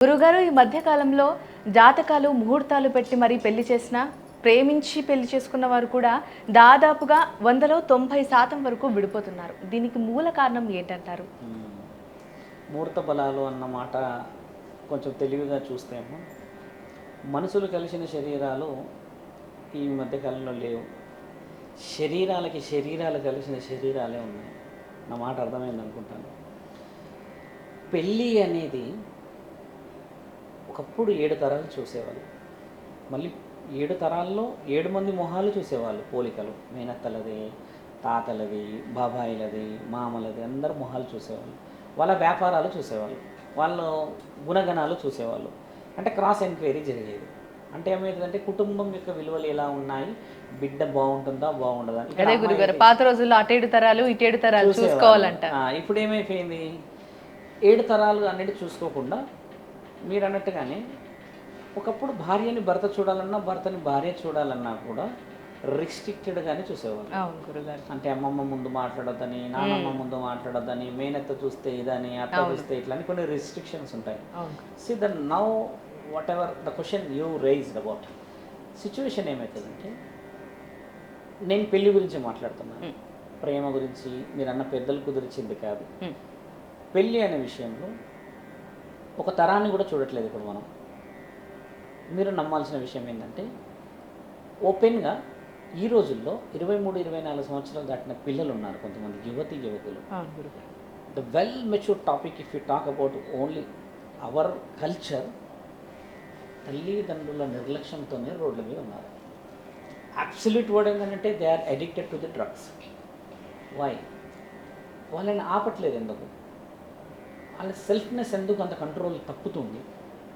గురుగారు ఈ మధ్యకాలంలో జాతకాలు ముహూర్తాలు పెట్టి మరీ పెళ్ళి చేసిన ప్రేమించి పెళ్ళి చేసుకున్న వారు కూడా దాదాపుగా వందలో తొంభై శాతం వరకు విడిపోతున్నారు. దీనికి మూల కారణం ఏంటంటారు? ముహూర్త బలాలు అన్న మాట కొంచెం తెలివిగా చూస్తేమో మనుషులు కలిసిన శరీరాలు ఈ మధ్యకాలంలో లేవు. శరీరాలకి శరీరాలు కలిసిన శరీరాలే ఉన్నాయి. నా మాట అర్థమైంది అనుకుంటాను పెళ్ళి అనేది ఒకప్పుడు ఏడు తరాలు చూసేవాళ్ళు. మళ్ళీ ఏడు తరాల్లో ఏడు మంది మొహాలు చూసేవాళ్ళు పోలికలు. మేనత్తలది తాతలది బాబాయిలది మామలది అందరు మొహాలు చూసేవాళ్ళు. వాళ్ళ వ్యాపారాలు చూసేవాళ్ళు. వాళ్ళ గుణగణాలు చూసేవాళ్ళు. అంటే క్రాస్ ఎంక్వైరీ జరిగేది. అంటే ఏమవుతుందంటే కుటుంబం యొక్క విలువలు ఎలా ఉన్నాయి? బిడ్డ బాగుంటుందా? బాగుండదా? అదే గురుగారు పాత రోజుల్లో అటేడు తరాలు ఇటేడు తరాలు. చూసుకోవాలంట. ఇప్పుడు ఏమైపోయింది ఏడు తరాలు అన్నిటి చూసుకోకుండా మీరు అన్నట్టుగానే ఒకప్పుడు భార్యని భర్త చూడాలన్నా భర్తని భార్య చూడాలన్నా కూడా రిస్ట్రిక్టెడ్గానే చూసేవాళ్ళు. అవును గురుగారు. అంటే అమ్మమ్మ ముందు మాట్లాడొద్దని నానమ్మ ముందు మాట్లాడొద్దని మేనత్త చూస్తే ఇదని అత్త చూస్తే ఇట్లా అని కొన్ని రిస్ట్రిక్షన్స్ ఉంటాయి. See the now whatever the question you raised about situation ఏమవుతుందంటే నేను పెళ్ళి గురించి మాట్లాడుతున్నాను. ప్రేమ గురించి మీరు అన్న పెద్దలు కుదిరిచింది కాదు. పెళ్ళి అనే విషయంలో ఒక తరాన్ని కూడా చూడట్లేదు ఇప్పుడు మనం. మీరు నమ్మాల్సిన విషయం ఏంటంటే ఓపెన్గా ఈ రోజుల్లో ఇరవై మూడు ఇరవై నాలుగు సంవత్సరాలు దాటిన పిల్లలు ఉన్నారు కొంతమంది యువతి యువకులు. The well mature topic if you talk about only our culture తల్లిదండ్రుల నిర్లక్ష్యంతోనే రోడ్ల మీద ఉన్నారు. అబ్సల్యూట్ వర్డ్ ఏంటంటే they are addicted to the drugs why వాళ్ళని ఆపట్లేదు ఎందుకు? వాళ్ళ సెల్ఫ్నెస్ ఎందుకు అంత కంట్రోల్ తప్పుతుంది?